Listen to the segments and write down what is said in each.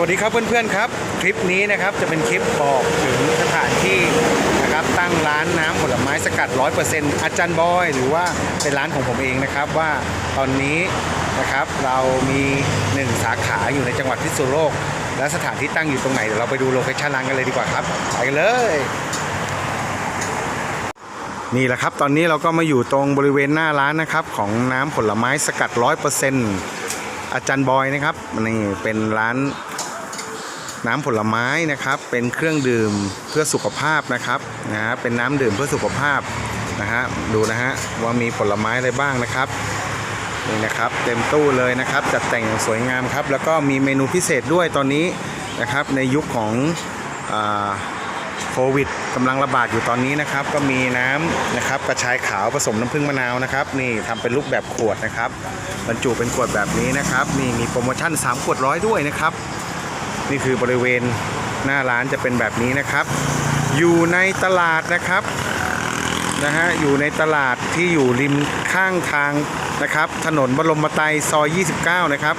วัสดีครับเพื่อนๆครับ คลิปนี้นะครับจะเป็นคลิปบอกถึงสถานที่นะครับตั้งร้านน้ำผลไม้สกัด 100%อาจารย์บอย หรือว่าเป็นร้านของผมเองนะครับว่าตอนนี้นะครับเรามีหนึ่งสาขาอยู่ในจังหวัดพิษณุโลก และสถานที่ตั้งอยู่ตรงไหนเดี๋ยวเราไปดูโลเคชั่นร้านกันเลยดีกว่าครับไปกันเลยนี่แหละครับตอนนี้เราก็มาอยู่ตรงบริเวณหน้าร้านนะครับของน้ำผลไม้สกัด 100%อาจารย์บอยนะครับนี่เป็นร้าน น้ำผลไม้นะครับ เป็นเครื่องดื่มเพื่อสุขภาพนะครับนะฮะเป็นน้ำดื่มเพื่อสุขภาพนะฮะดูนะฮะว่ามีผลไม้อะไรบ้างนะครับนี่นะครับเต็มตู้เลยนะครับจัดแต่งอย่างสวยงามครับ แล้วก็มีเมนูพิเศษด้วยตอนนี้นะครับ ในยุคของโควิดกำลังระบาดอยู่ตอนนี้นะครับ ก็มีน้ำนะครับกระชายขาวผสมน้ำผึ้งมะนาวนะครับ นี่ทำเป็นรูปแบบขวดนะครับ บรรจุเป็นขวดแบบนี้นะครับ นี่มีโปรโมชั่น 3 ขวดร้อยด้วยนะครับ นี่คือบริเวณหน้าร้านจะเป็นแบบนี้นะครับ อยู่ในตลาดนะครับนะฮะอยู่ในตลาดที่อยู่ริมข้างทางนะครับ ถนนบรมไตรซอย 29 นะครับ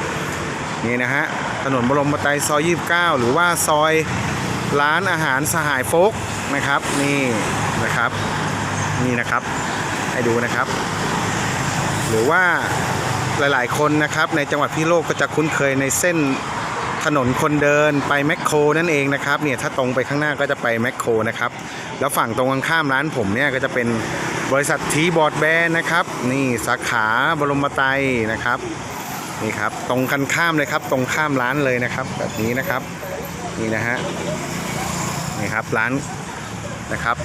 นี่นะฮะถนนบรมไตรซอย 29 หรือว่าซอยร้านอาหารสหายโฟกนะครับนี่นะครับนี่นะครับให้ดูนะครับ หรือว่าหลาย ๆ คนนะครับในจังหวัดพิโลกก็จะคุ้นเคยในเส้น ถนนคนเดินไปแมคโครนั่นเองนะครับเนี่ยถ้าตรงไปข้างหน้าก็จะไปแมคโครนะครับแล้วฝั่งตรงข้ามร้านผมเนี่ยก็จะเป็นบริษัททีบอร์ดแบนนะครับ นี่สาขาบรมไตรนะครับนี่ครับตรงกันข้ามเลยครับ ตรงข้ามร้านเลยนะครับ แบบนี้นะครับนี่นะฮะนี่ครับร้านนะครับ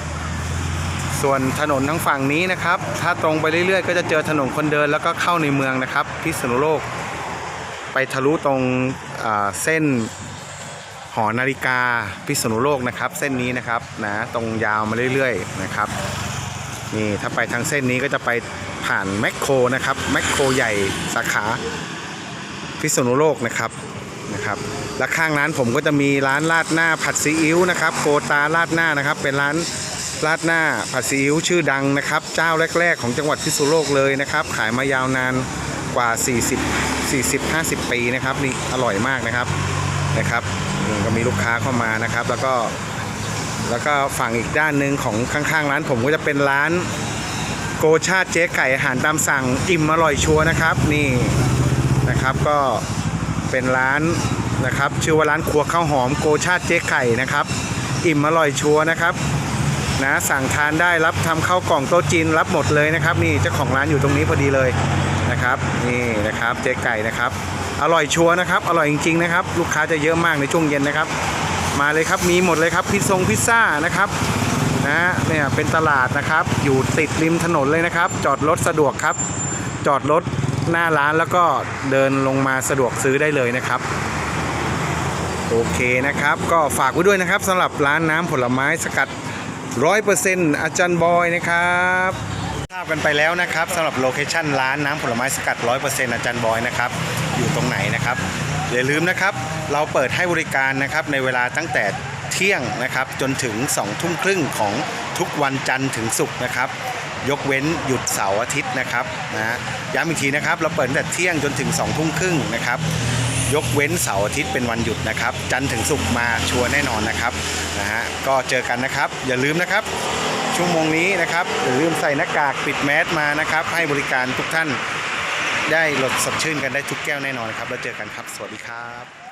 ส่วนถนนทั้งฝั่งนี้นะครับ ถ้าตรงไปเรื่อยๆ ก็จะเจอถนนคนเดินแล้วก็เข้าในเมืองนะครับพิษณุโลก ไปทะลุตรง เส้นหอนาฬิกาพิษณุโลกนะครับ เส้นนี้นะครับนะตรงยาวมาเรื่อยๆนะครับนี่ถ้าไปทางเส้นนี้ก็จะไปผ่านแมคโครนะครับแมคโครใหญ่สาขาพิษณุโลกนะครับนะครับและข้างร้านผมก็จะมีร้านราดหน้าผัดซีอิ๊วนะครับโกตาราดหน้านะครับเป็นร้านราดหน้าผัดซีอิ๊วชื่อดังนะครับ เจ้าแรก ๆ ของจังหวัดพิษณุโลกเลยนะครับ ขายมายาวนาน กว่า 40 40 50 ปีนะครับนี่อร่อยมากนะครับนะครับก็มีลูกค้าเข้ามานะครับ แล้วก็แล้วก็ฝั่งอีกด้านหนึ่งของข้างๆ ร้านผมก็จะเป็นร้านโกชาติเจ๊ไก่อาหารตามสั่งอิ่มอร่อยชัวร์นะครับ นี่นะครับก็เป็นร้านนะครับ ชื่อว่าร้านครัวข้าวหอมโกชาติเจ๊ไข่นะครับ อิ่มอร่อยชัวร์นะครับนะสั่งทานได้รับทำข้าวกล่องโต๊ะจีนรับหมดเลยนะครับ นี่เจ้าของร้านอยู่ตรงนี้พอดีเลย นะครับนี่นะครับเจ๊ไก่นะครับ อร่อยชัวร์นะครับ อร่อยจริงๆนะครับ ลูกค้าจะเยอะมากในช่วงเย็นนะครับ มาเลยครับมีหมดเลยครับพิซซงพิซซ่านะครับนะเนี่ยเป็นตลาดนะครับ อยู่ติดริมถนนเลยนะครับ จอดรถสะดวกครับ จอดรถหน้าร้านแล้วก็เดินลงมาสะดวกซื้อได้เลยนะครับโอเคนะครับ ก็ฝากไว้ด้วยนะครับสำหรับร้านน้ำผลไม้สกัด 100%อาจารย์บอยนะครับ ทราบกันไปแล้วนะครับสำหรับโลเคชั่นร้านน้ำผลไม้สกัด 100%อาจารย์บอยนะครับอยู่ตรงไหนนะครับอย่าลืมนะครับ เราเปิดให้บริการนะครับในเวลาตั้งแต่เที่ยงนะครับจนถึง2ทุ่มครึ่งของทุกวันจันทร์ถึงศุกร์นะครับ ยกเว้นหยุดเสาร์อาทิตย์นะครับนะย้ำอีกทีนะครับ เราเปิดตั้งแต่เที่ยงจนถึง2ทุ่มครึ่งนะครับ ยกเว้นเสาร์อาทิตย์เป็นวันหยุดนะครับ จันทร์ถึงศุกร์มาชัวร์แน่นอนนะครับนะฮะก็เจอกันนะครับ อย่าลืมนะครับ ชั่วโมงนี้นะครับอย่าลืมใส่หน้ากากปิดแมสมานะครับ ให้บริการทุกท่านได้หลดสดชื่นกันได้ทุกแก้วแน่นอนครับ แล้วเจอกันครับ สวัสดีครับ